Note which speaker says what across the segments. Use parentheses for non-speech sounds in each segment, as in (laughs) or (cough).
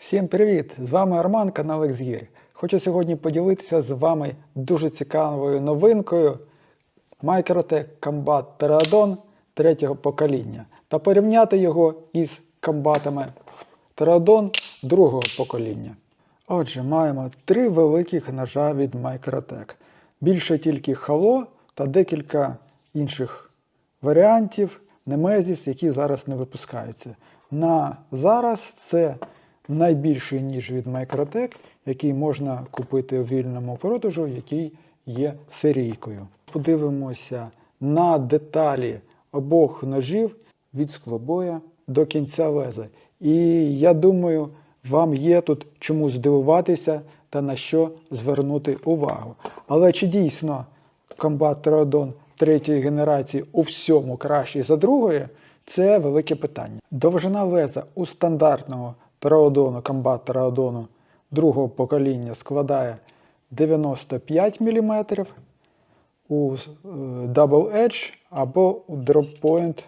Speaker 1: Всім привіт! З вами Арман, канал Xgear. Хочу сьогодні поділитися з вами дуже цікавою новинкою Microtech Combat Teradon третього покоління та порівняти його із комбатами Teradon другого покоління. Отже, маємо три великих ножа від Microtech. Більше тільки Halo та декілька інших варіантів Nemesis, які зараз не випускаються. На зараз це найбільший ніж від Microtech, який можна купити у вільному продажу, який є серійкою. Подивимося на деталі обох ножів від склобоя до кінця леза. І я думаю, вам є тут чому здивуватися та на що звернути увагу. Але чи дійсно комбат Терадон третьої генерації у всьому кращий за другої, це велике питання. Довжина леза у стандартного Тераодону, комбат Тераодону другого покоління складає 95 мм, у е, Double Edge або у Drop Point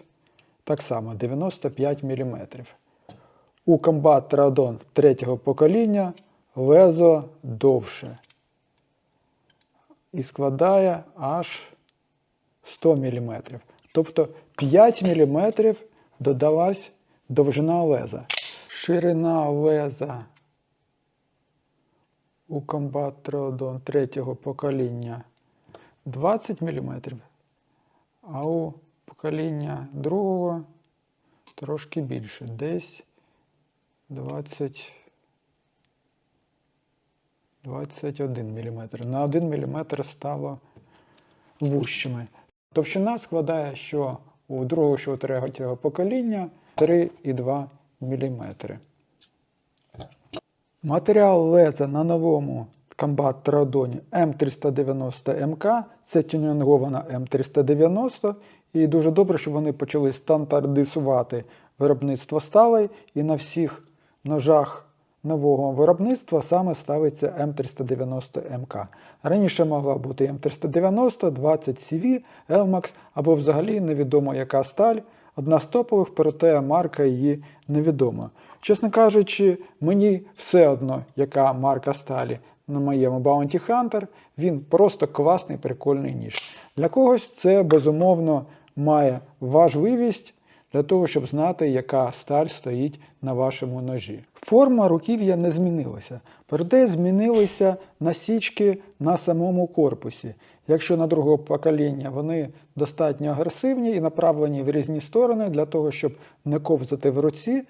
Speaker 1: так само 95 мм. У комбат Терадон третього покоління лезо довше і складає аж 100 мм. Тобто 5 мм додалась довжина леза. Ширина леза у комбат Теодон третього покоління 20 мм, а у покоління другого трошки більше, десь 20 21 мм. На 1 мм стало вущими. Товщина складає, що у другого, що у третього покоління 3,2 мм. Матеріал леза на новому Combat Teradon М390МК це тюнінгована М390. І дуже добре, що вони почали стандартизувати виробництво сталей і на всіх ножах нового виробництва саме ставиться М390МК. Раніше могла бути М390, 20 CV, Elmax або взагалі невідомо яка сталь. Одна з топових, проте марка її невідома. Чесно кажучи, мені все одно, яка марка сталі на моєму Bounty Hunter, він просто класний, прикольний ніж. Для когось це безумовно має важливість для того, щоб знати, яка сталь стоїть на вашому ножі. Форма руків'я не змінилася, проте змінилися насічки на самому корпусі. Якщо на другого покоління вони достатньо агресивні і направлені в різні сторони для того, щоб не ковзати в руці,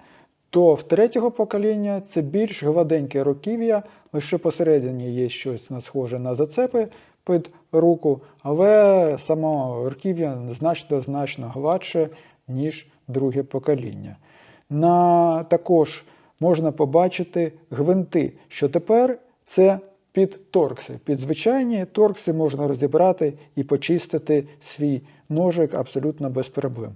Speaker 1: то в третього покоління це більш гладеньке руків'я, лише посередині є щось схоже на зацепи під руку, але само руків'я значно-значно гладше, ніж друге покоління. На також можна побачити гвинти, що тепер це під торкси. Під звичайні торкси можна розібрати і почистити свій ножик абсолютно без проблем.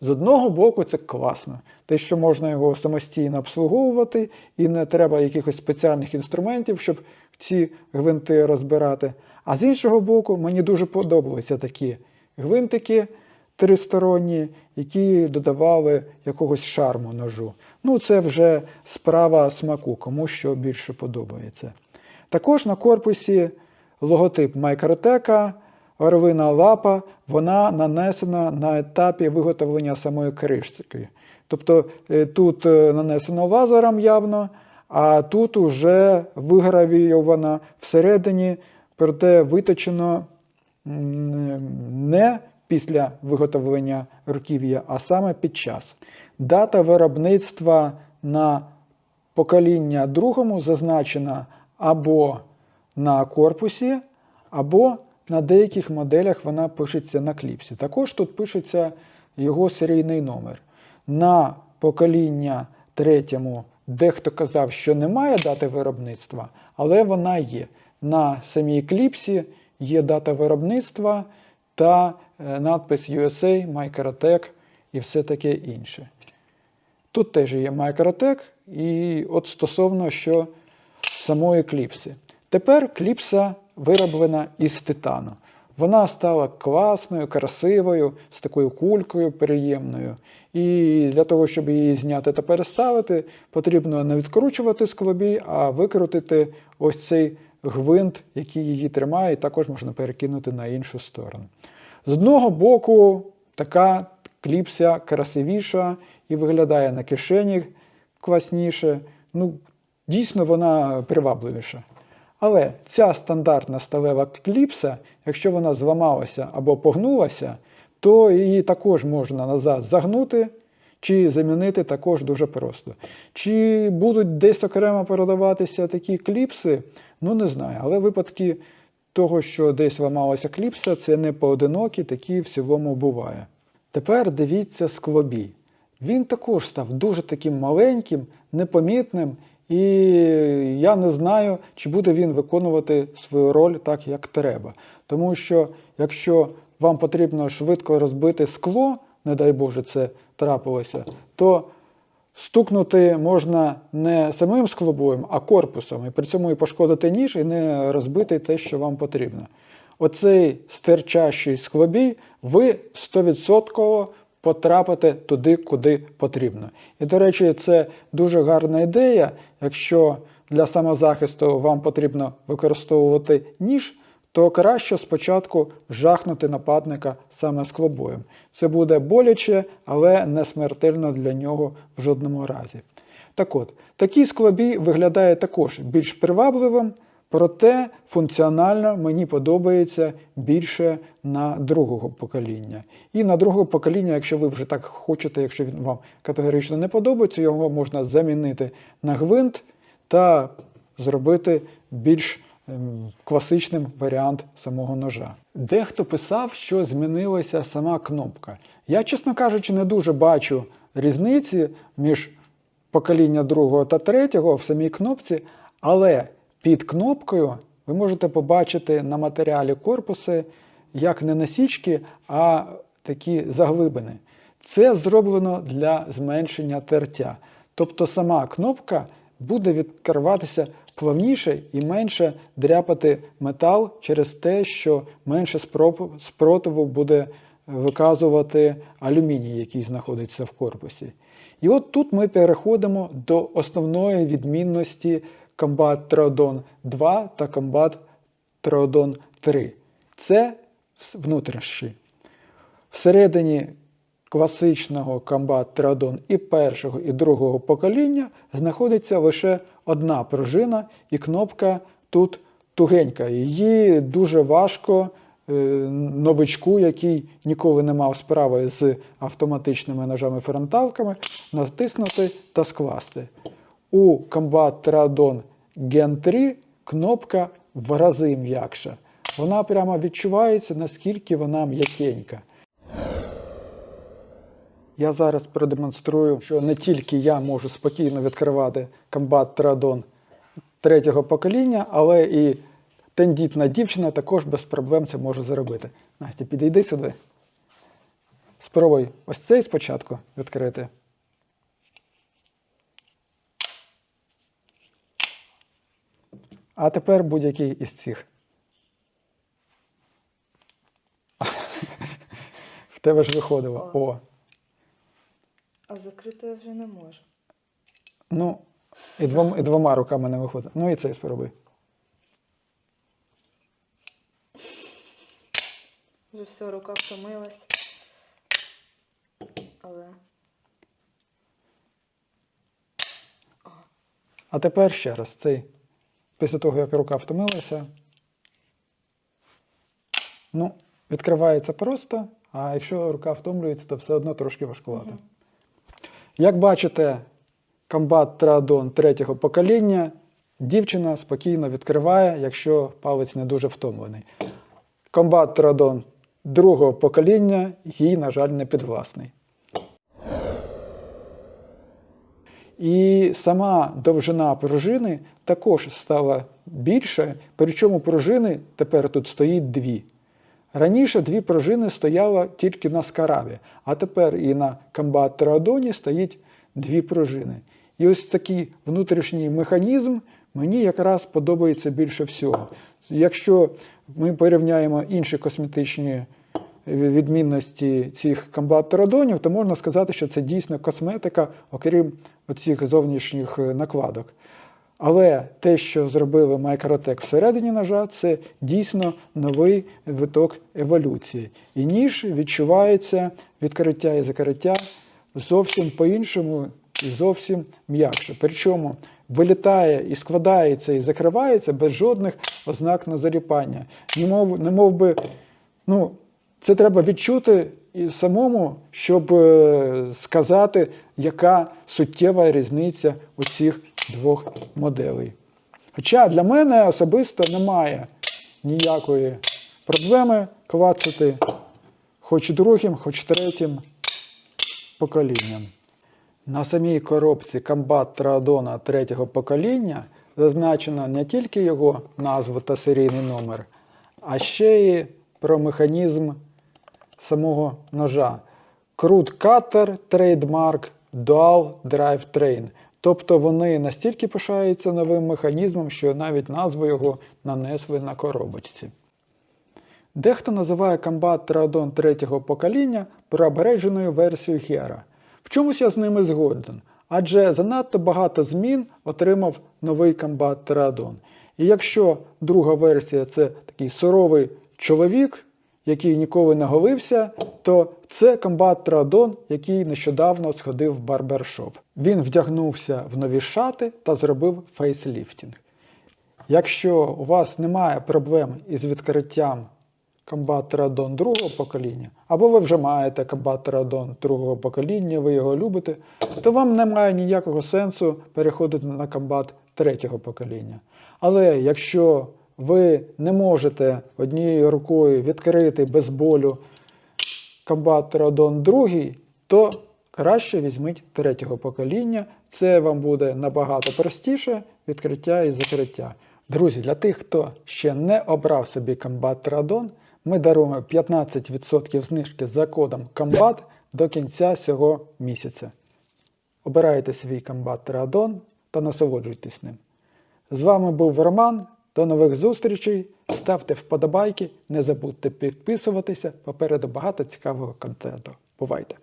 Speaker 1: З одного боку, це класно, те, що можна його самостійно обслуговувати, і не треба якихось спеціальних інструментів, щоб ці гвинти розбирати. А з іншого боку, мені дуже подобалися такі гвинтики тристоронні, які додавали якогось шарму ножу. Ну, це вже справа смаку, кому що більше подобається. Також на корпусі логотип Майкротека, орлина лапа, вона нанесена на етапі виготовлення самої кришки. Тобто е, тут е, нанесено лазером явно, а тут уже вигравійована всередині, проте виточено не після виготовлення руків'я, а саме під час. Дата виробництва на покоління другому зазначена або на корпусі, або на деяких моделях вона пишеться на кліпсі. Також тут пишеться його серійний номер. На покоління третьому дехто казав, що немає дати виробництва, але вона є. На самій кліпсі є дата виробництва та е, надпис USA, Microtech і все таке інше. Тут теж є Microtech, і от стосовно що самої кліпси. Тепер кліпса вироблена із титану. Вона стала класною, красивою, з такою кулькою приємною. І для того, щоб її зняти та переставити, потрібно не відкручувати склобій, а викрутити ось цей гвинт, який її тримає, і також можна перекинути на іншу сторону. З одного боку, така кліпся красивіша і виглядає на кишені класніше. Ну, дійсно, вона привабливіша. Але ця стандартна сталева кліпса, якщо вона зламалася або погнулася, то її також можна назад загнути чи замінити також дуже просто. Чи будуть десь окремо продаватися такі кліпси, ну не знаю. Але випадки того, що десь ламалася кліпса, це не поодинокі, такі в цілому буває. Тепер дивіться склобій. Він також став дуже таким маленьким, непомітним, і я не знаю, чи буде він виконувати свою роль так, як треба. Тому що якщо вам потрібно швидко розбити скло, не дай Боже, це трапилося, то стукнути можна не самим склобоєм, а корпусом, і при цьому і пошкодити ніж, і не розбити те, що вам потрібно. Оцей стерчащий склобій ви 100% потрапите туди, куди потрібно. І, до речі, це дуже гарна ідея. Якщо для самозахисту вам потрібно використовувати ніж, то краще спочатку жахнути нападника саме склобоєм. Це буде боляче, але не смертельно для нього в жодному разі. Так от, такий склобій виглядає також більш привабливим, проте функціонально мені подобається більше на другого покоління. І на другого покоління, якщо ви вже так хочете, якщо він вам категорично не подобається, його можна замінити на гвинт та зробити більш класичним варіант самого ножа. Дехто писав, що змінилася сама кнопка. Я, чесно кажучи, не дуже бачу різниці між покоління другого та третього в самій кнопці, але під кнопкою ви можете побачити на матеріалі корпуси як не насічки, а такі заглибини. Це зроблено для зменшення тертя. Тобто сама кнопка буде відкриватися плавніше і менше дряпати метал через те, що менше спротиву буде виказувати алюміній, який знаходиться в корпусі. І от тут ми переходимо до основної відмінності Combat Trodon 2 та Combat Trodon 3. Це внутрішній. Всередині класичного Combat Trodon і першого, і другого покоління знаходиться лише одна пружина, і кнопка тут тугенька. Її дуже важко е, новичку, який ніколи не мав справи з автоматичними ножами-фронталками, натиснути та скласти. У Combat Tradon Gen 3 кнопка в рази м'якша. Вона прямо відчувається, наскільки вона м'якенька. Я зараз продемонструю, що не тільки я можу спокійно відкривати Combat Tradon третього покоління, але і тендітна дівчина також без проблем це може зробити. Настя, підійди сюди. Спробуй ось цей спочатку відкрити. А тепер будь-який із цих. (laughs) В тебе ж виходило. О.
Speaker 2: А закрити я вже не можу.
Speaker 1: Ну, і, двом, і двома руками не виходить. Ну і цей спробуй.
Speaker 2: Вже все, рука втомилась. Але
Speaker 1: А тепер ще раз цей. Після того, як рука втомилася. Ну, відкривається просто, а якщо рука втомлюється, то все одно трошки важкувато. Як бачите, комбат Траадон третього покоління дівчина спокійно відкриває, якщо палець не дуже втомлений. Комбат Траадон другого покоління їй, на жаль, не підвласний. І сама довжина пружини також стала більше, причому пружини тепер тут стоїть дві. Раніше дві пружини стояло тільки на скараві, а тепер і на комбат Траадоні стоїть дві пружини. І ось такий внутрішній механізм мені якраз подобається більше всього. Якщо ми порівняємо інші косметичні відмінності цих комбат-терадонів, то можна сказати, що це дійсно косметика, окрім оцих зовнішніх накладок. Але те, що зробили Microtech всередині ножа, це дійсно новий виток еволюції. І ніж відчувається відкриття і закриття зовсім по-іншому і зовсім м'якше. Причому вилітає і складається і закривається без жодних ознак на заліпання. Немов, немов би, ну, це треба відчути і самому, щоб е, сказати, яка суттєва різниця у цих двох моделей. Хоча для мене особисто немає ніякої проблеми клацати хоч другим, хоч третім поколінням. На самій коробці Combat Траадона третього покоління зазначено не тільки його назву та серійний номер, а ще й про механізм самого ножа. Крут Cutter Trademark Dual Drive Train. Тобто вони настільки пишаються новим механізмом, що навіть назву його нанесли на коробочці. Дехто називає комбат Траадон третього покоління проабереженою версією Гера. В чомусь я з ними згоден, адже занадто багато змін отримав новий комбат Траадон. І якщо друга версія це такий суровий чоловік, який ніколи не голився, то це комбат Траадон, який нещодавно сходив в барбершоп. Він вдягнувся в нові шати та зробив фейсліфтінг. Якщо у вас немає проблем із відкриттям Combat Radon другого покоління, або ви вже маєте Combat Radon другого покоління, ви його любите, то вам немає ніякого сенсу переходити на комбат третього покоління. Але якщо ви не однією рукою відкрити без болю Combat Radon другий, то краще візьміть третього покоління. Це вам буде набагато простіше відкриття і закриття. Друзі, для тих, хто ще не обрав собі Radon, ми даруємо 15% знижки за кодом COMBAT до кінця цього місяця. Обирайте свій Combat Radon та насолоджуйтесь ним. З вами був Роман. До нових зустрічей. Ставте вподобайки, не забудьте підписуватися. Попереду багато цікавого контенту. Бувайте!